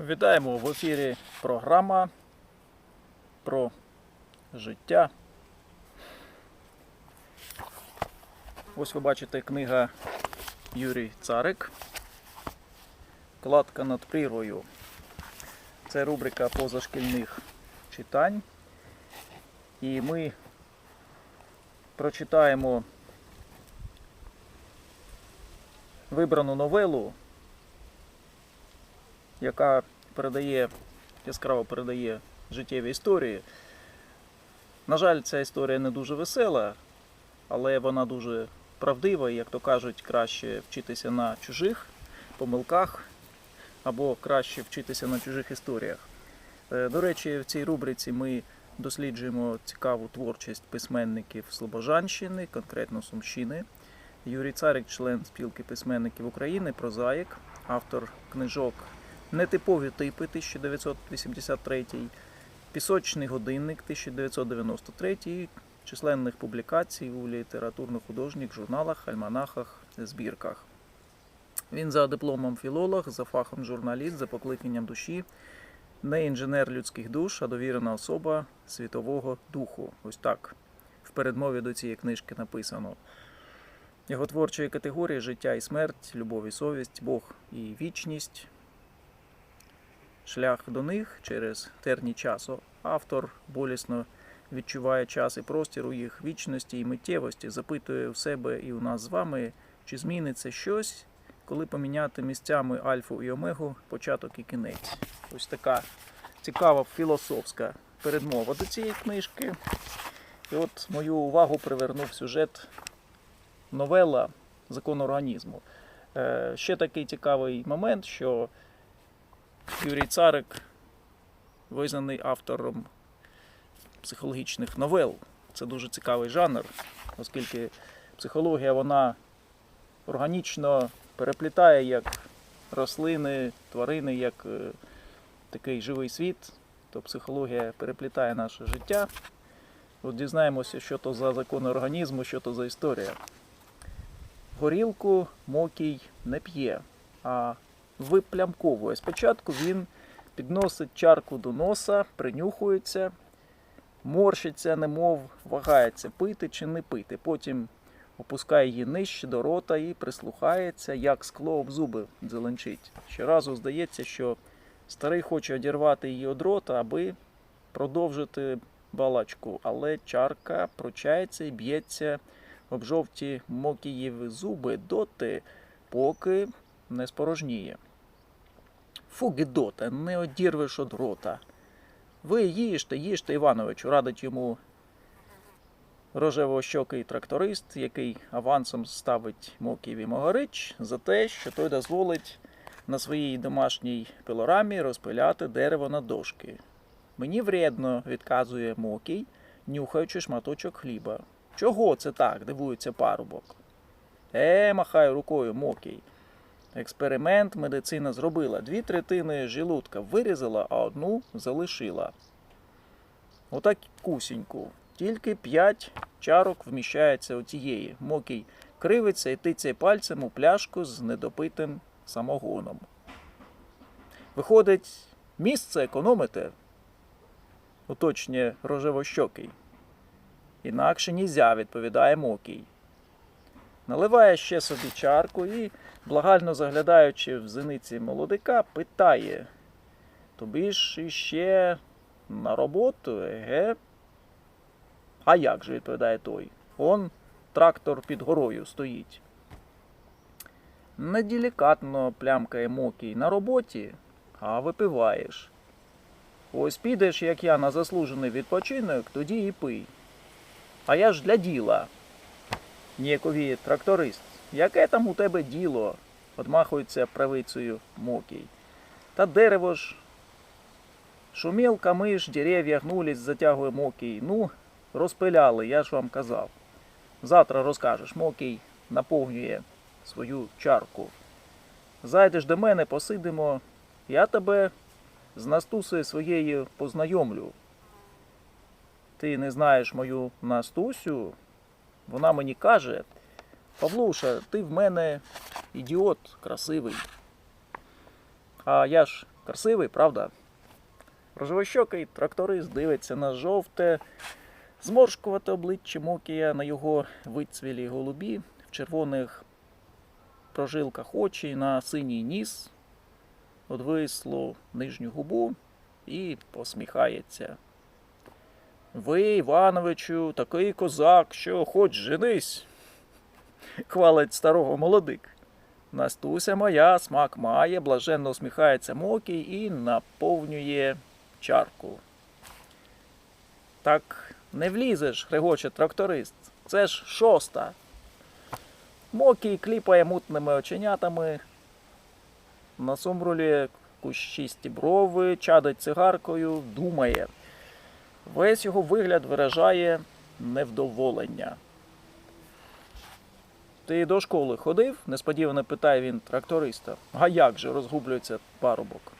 Вітаємо в ефірі програма про життя. Ось ви бачите книга Юрій Царик. Кладка над прірвою. Це рубрика позашкільних читань. І ми прочитаємо вибрану новелу яка передає, яскраво передає життєві історії. На жаль, ця історія не дуже весела, але вона дуже правдива, і, як то кажуть, краще вчитися на чужих помилках або краще вчитися на чужих історіях. Е, До речі, в цій рубриці ми досліджуємо цікаву творчість письменників Слобожанщини, конкретно Сумщини. Юрій Царик, член спілки письменників України, прозаїк, автор книжок Нетипові типи 1983, Пісочний годинник 1993, численних публікацій у літературно-художніх журналах, альманахах, збірках. Він за дипломом філолог, за фахом журналіст, за покликанням душі, не інженер людських душ, а довірена особа світового духу. Ось так в передмові до цієї книжки написано. Його творчої категорії життя і смерть, любов і совість, Бог і вічність. Шлях до них через терні часу. Автор болісно відчуває час і простір у їх вічності і миттєвості, запитує у себе і у нас з вами, чи зміниться щось, коли поміняти місцями альфу і омегу, початок і кінець. Ось така цікава філософська передмова до цієї книжки. І от мою увагу привернув сюжет новела Закон організму. Е, Ще такий цікавий момент, що Юрій Царик визнаний автором психологічних новел. Це дуже цікавий жанр, оскільки психологія вона органічно переплітає як рослини, тварини, як е, такий живий світ, то психологія переплітає наше життя. От дізнаємося, що то за закони організму, що то за історія. Горілку Мокій не п'є, а виплямковує. Спочатку він підносить чарку до носа, принюхується, морщиться, немов вагається пити чи не пити. Потім опускає її нижче до рота і прислухається, як скло об зуби дзеленчить. Щоразу здається, що старий хоче одірвати її від рота, аби продовжити балачку, але чарка прочається і б'ється об жовті мокієві зуби доти, поки не спорожніє. Фу, гидота, не одірвеш од рота. Ви їжте, їжте, Івановичу, радить йому рожевощокий тракторист, який авансом ставить Мокієві Могорич за те, що той дозволить на своїй домашній пилорамі розпиляти дерево на дошки. Мені вредно, відказує Мокій, нюхаючи шматочок хліба. Чого це так? дивується парубок. Е, махає рукою Мокій. Експеримент медицина зробила. Дві третини желудка вирізала, а одну залишила. Отак кусіньку. Тільки п'ять чарок вміщається у тієї. Мокій кривиться і тицяє пальцем у пляшку з недопитим самогоном. Виходить, місце економите, уточнює рожевощокий. Інакше нізя, відповідає Мокій. Наливає ще собі чарку і, благально заглядаючи в зениці молодика, питає Тобі ж іще на роботу, еге? А як же, відповідає той. Он трактор під горою стоїть. Неделікатно плямкає Мокій на роботі, а випиваєш. Ось підеш, як я, на заслужений відпочинок, тоді і пий. А я ж для діла. Ніяковіє тракторист. Яке там у тебе діло? одмахується правицею Мокій. Та дерево ж. Шумів камиш, дерев'я гнулись, затягує Мокій. Ну, розпиляли, я ж вам казав. Завтра розкажеш, Мокій наповнює свою чарку. Зайдеш до мене, посидимо, я тебе з Настусею своєю познайомлю. Ти не знаєш мою Настусю? Вона мені каже, Павлуша, ти в мене ідіот красивий. А я ж Красивий, правда? Рожевощокий тракторист дивиться на жовте, зморшкувате обличчя Мокія на його вицвілі голубі, в червоних прожилках очі, на синій ніс, одвислу нижню губу і посміхається. Ви, Івановичу, такий козак, що хоч женись, хвалить старого молодик. Настуся моя, смак має, блаженно усміхається Мокій і наповнює чарку. Так не влізеш, регоче тракторист. Це ж шоста. Мокій кліпає мутними оченятами, насумрулює кущисті брови, чадить цигаркою, думає. Весь його вигляд виражає невдоволення. Ти до школи ходив? несподівано питає він тракториста. А як же розгублюється парубок?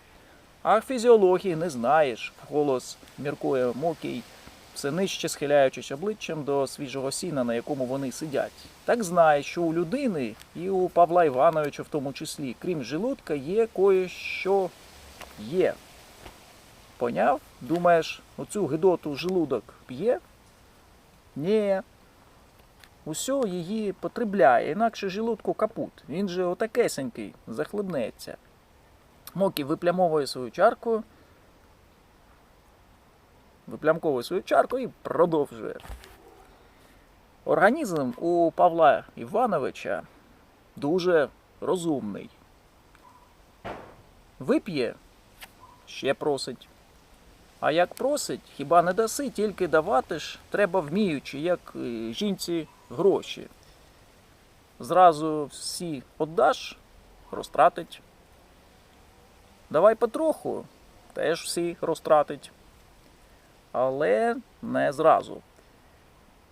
А фізіології не знаєш, вголос міркує Мокій, все нижче схиляючись обличчям до свіжого сіна, на якому вони сидять. Так знає, що у людини і у Павла Івановича в тому числі, крім желудка, є кое-що є. Поняв? Думаєш, оцю гидоту желудок п'є? Ні. Усьо її потребляє, інакше желудку капут. Він же отакесенький, захлебнеться. Мокі виплямовує свою чарку, виплямковує свою чарку і продовжує. Організм у Павла Івановича дуже розумний. Вип'є, ще просить. А як просить, хіба не даси, тільки давати ж треба вміючи, як е, жінці гроші. Зразу всі віддаш, розтратить. Давай потроху, теж всі розтратить. Але не зразу.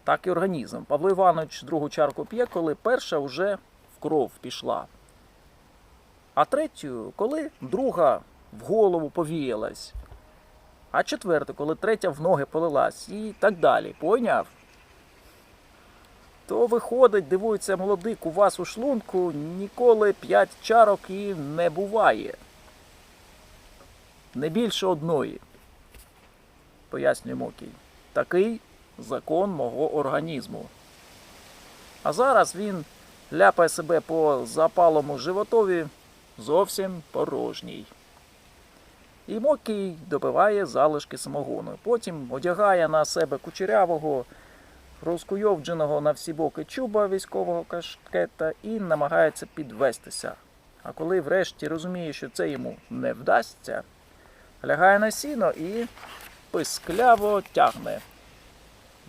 Так і організм. Павло Іванович другу чарку п'є, коли перша вже в кров пішла. А третю, коли друга в голову повіялась. А четверту, коли третя в ноги полилась, і так далі. Пойняв? То виходить, дивується молодик, у вас у шлунку ніколи п'ять чарок і не буває. Не більше одної. Пояснює Мокій. Такий закон мого організму. А зараз він ляпає себе по запалому животові зовсім порожній. І Мокій допиває залишки самогону. Потім одягає на себе кучерявого, розкуйовдженого на всі боки чуба військового кашкета і намагається підвестися. А коли врешті розуміє, що це йому не вдасться, лягає на сіно і пискляво тягне.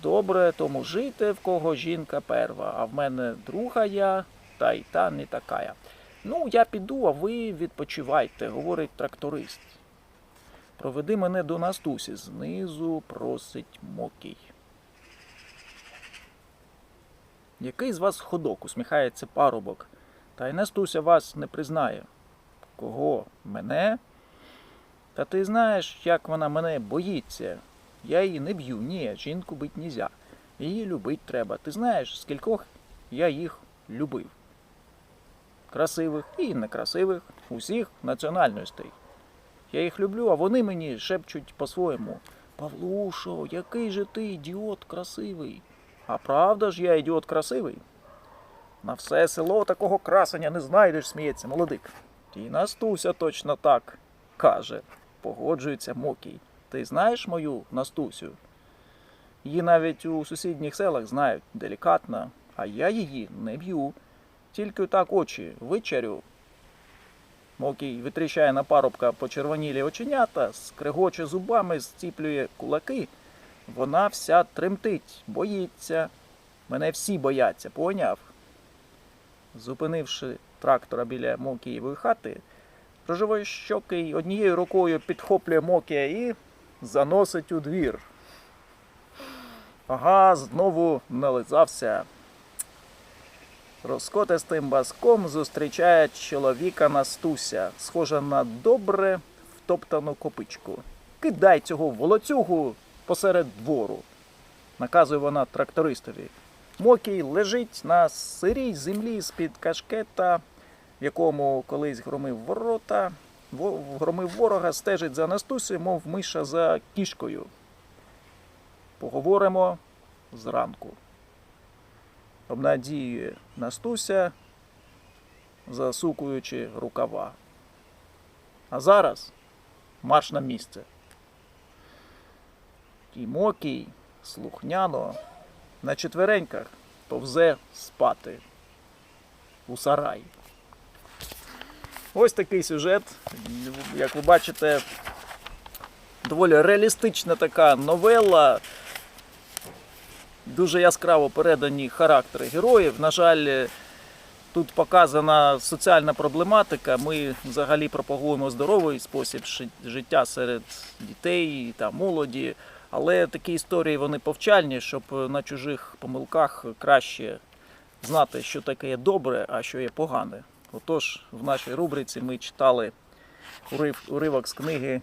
Добре тому жити, в кого жінка перва, а в мене друга я, та й та не такая. Ну, я піду, а ви відпочивайте, говорить тракторист. Проведи мене до Настусі, знизу просить Мокій. Який з вас ходок, усміхається парубок. Та й Настуся вас не признає. Кого? Мене? Та ти знаєш, як вона мене боїться. Я її не б'ю, ні, жінку бить нельзя. Її любить треба. Ти знаєш, скількох я їх любив. Красивих і некрасивих, усіх національностей. Я їх люблю, а вони мені шепчуть по-своєму. Павлушо, який же ти ідіот красивий. А правда ж я ідіот красивий? На все село такого красення не знайдеш, сміється молодик. І Настуся точно так каже, погоджується Мокій. Ти знаєш мою Настусю? Її навіть у сусідніх селах знають делікатна, а я її не б'ю. Тільки так очі вичарю. Мокій витріщає на парубка почервонілі оченята, скрегоче зубами, зціплює кулаки. Вона вся тремтить, боїться. Мене всі бояться, поняв? Зупинивши трактора біля Мокієвої хати, рожевощокий однією рукою підхоплює Мокія і заносить у двір. Ага, знову нализався. Розкотистим баском зустрічає чоловіка Настуся, схожа на добре втоптану копичку. Кидай цього волоцюгу посеред двору, наказує вона трактористові. Мокій лежить на сирій землі з-під кашкета, в якому колись громив ворота, Громив ворога, стежить за Настусею, мов миша за кішкою. Поговоримо зранку. Обнадіює Настуся, засукуючи рукава. А зараз марш на місце. Тімокій слухняно на четвереньках повзе спати у сарай. Ось такий сюжет. Як ви бачите, доволі реалістична така новела. Дуже яскраво передані характери героїв. На жаль, тут показана соціальна проблематика. Ми взагалі пропагуємо здоровий спосіб життя серед дітей та молоді. Але такі історії вони повчальні, щоб на чужих помилках краще знати, що таке є добре, а що є погане. Отож, в нашій рубриці ми читали урив, уривок з книги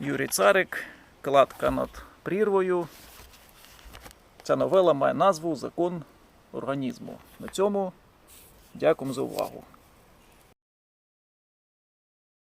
Юрій Царик Кладка над прірвою. Ця новела має назву Закон організму. На цьому дякуємо за увагу.